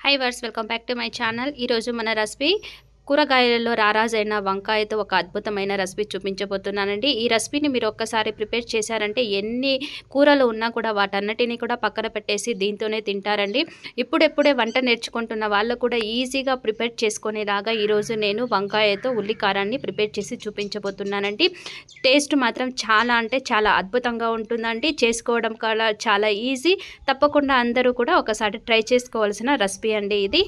Hi viewers welcome back to my channel ఈరోజు మన recipe కూరగాయలలో రారాజైన వంకాయతో ఒక అద్భుతమైన రెసిపీ చూపించబోతున్నానండి. ఈ రెసిపీని మీరు ఒక్కసారి ప్రిపేర్ చేశారంటే ఎన్ని కూరలు ఉన్నా కూడా వాటన్నిటిని కూడా పక్కన పెట్టేసి దీంతోనే తింటారండి. ఇప్పుడెప్పుడే వంట నేర్చుకుంటున్న వాళ్ళు కూడా ఈజీగా ప్రిపేర్ చేసుకునేలాగా ఈరోజు నేను వంకాయతో ఉల్లికారాన్ని ప్రిపేర్ చేసి చూపించబోతున్నానండి. టేస్ట్ మాత్రం చాలా అంటే చాలా అద్భుతంగా ఉంటుందండి. చేసుకోవడం కూడా చాలా ఈజీ. తప్పకుండా అందరూ కూడా ఒకసారి ట్రై చేసుకోవాల్సిన రెసిపీ అండి ఇది.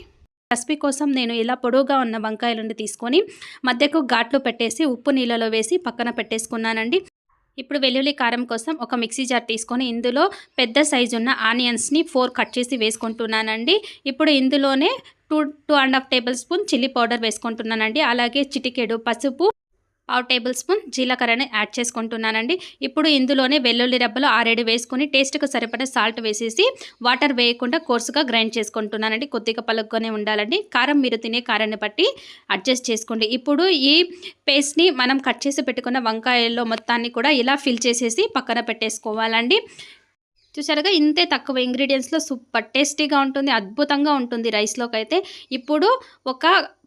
రెసిపీ కోసం నేను ఇలా పొడవుగా ఉన్న వంకాయలను తీసుకొని మధ్యకు ఘాట్లు పెట్టేసి ఉప్పు నీళ్ళలో వేసి పక్కన పెట్టేసుకున్నానండి. ఇప్పుడు వెల్లుల్లి కారం కోసం ఒక మిక్సీ జార్ తీసుకొని ఇందులో పెద్ద సైజు ఉన్న ఆనియన్స్ని ఫోర్ కట్ చేసి వేసుకుంటున్నానండి. ఇప్పుడు ఇందులోనే two two and half table spoon chilli powder వేసుకుంటున్నానండి. అలాగే చిటికెడు పసుపు పావు టేబుల్ స్పూన్ జీలకర్రని యాడ్ చేసుకుంటున్నానండి. ఇప్పుడు ఇందులోనే వెల్లుల్లి రెబ్బలు ఆరేడు వేసుకుని టేస్ట్కి సరిపడే సాల్ట్ వేసేసి వాటర్ వేయకుండా కోర్సుగా గ్రైండ్ చేసుకుంటున్నానండి. కొద్దిగా పలుగ్గానే ఉండాలండి. కారం మీరు తినే కారాన్ని బట్టి అడ్జస్ట్ చేసుకోండి. ఇప్పుడు ఈ పేస్ట్ని మనం కట్ చేసి పెట్టుకున్న వంకాయల్లో మొత్తాన్ని కూడా ఇలా ఫిల్ చేసేసి పక్కన పెట్టేసుకోవాలండి. చూసారుగా ఇంతే తక్కువ ఇంగ్రీడియంట్స్లో సూపర్ టేస్టీగా ఉంటుంది అద్భుతంగా ఉంటుంది రైస్లోకి అయితే ఇప్పుడు ఒక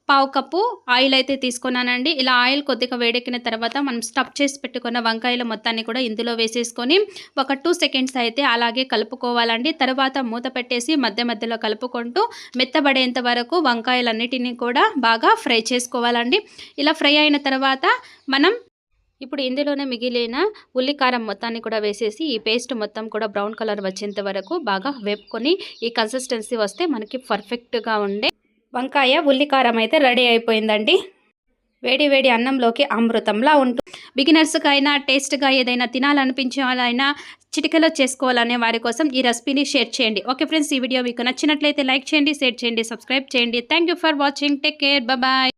పావు కప్పు ఆయిల్ అయితే తీసుకున్నానండి. ఇలా ఆయిల్ కొద్దిగా వేడెక్కిన తర్వాత మనం స్టఫ్ చేసి పెట్టుకున్న వంకాయల మొత్తాన్ని కూడా ఇందులో వేసేసుకొని ఒక టూ సెకండ్స్ అయితే అలాగే కలుపుకోవాలండి. తర్వాత మూత పెట్టేసి మధ్య మధ్యలో కలుపుకుంటూ మెత్తబడేంత వరకు వంకాయలన్నిటినీ కూడా బాగా ఫ్రై చేసుకోవాలండి. ఇలా ఫ్రై అయిన తర్వాత మనం ఇప్పుడు ఇందులోనే మిగిలిన ఉల్లికారం మొత్తాన్ని కూడా వేసేసి ఈ పేస్ట్ మొత్తం కూడా బ్రౌన్ కలర్ వచ్చేంత వరకు బాగా వేపుకొని ఈ కన్సిస్టెన్సీ వస్తే మనకి పర్ఫెక్ట్గా ఉండే వంకాయ ఉల్లికారం అయితే రెడీ అయిపోయిందండి. వేడి వేడి అన్నంలోకి అమృతంలా ఉంటుంది అయినా టేస్ట్గా ఏదైనా తినాలనిపించే వాళ్ళైనా చిటికలో చేసుకోవాలనే వారి కోసం ఈ రెసిపీని షేర్ చేయండి. ఓకే ఫ్రెండ్స్ ఈ వీడియో మీకు నచ్చినట్లయితే లైక్ చేయండి షేర్ చేయండి సబ్స్క్రైబ్ చేయండి. Thank for watching. Take care. Bye.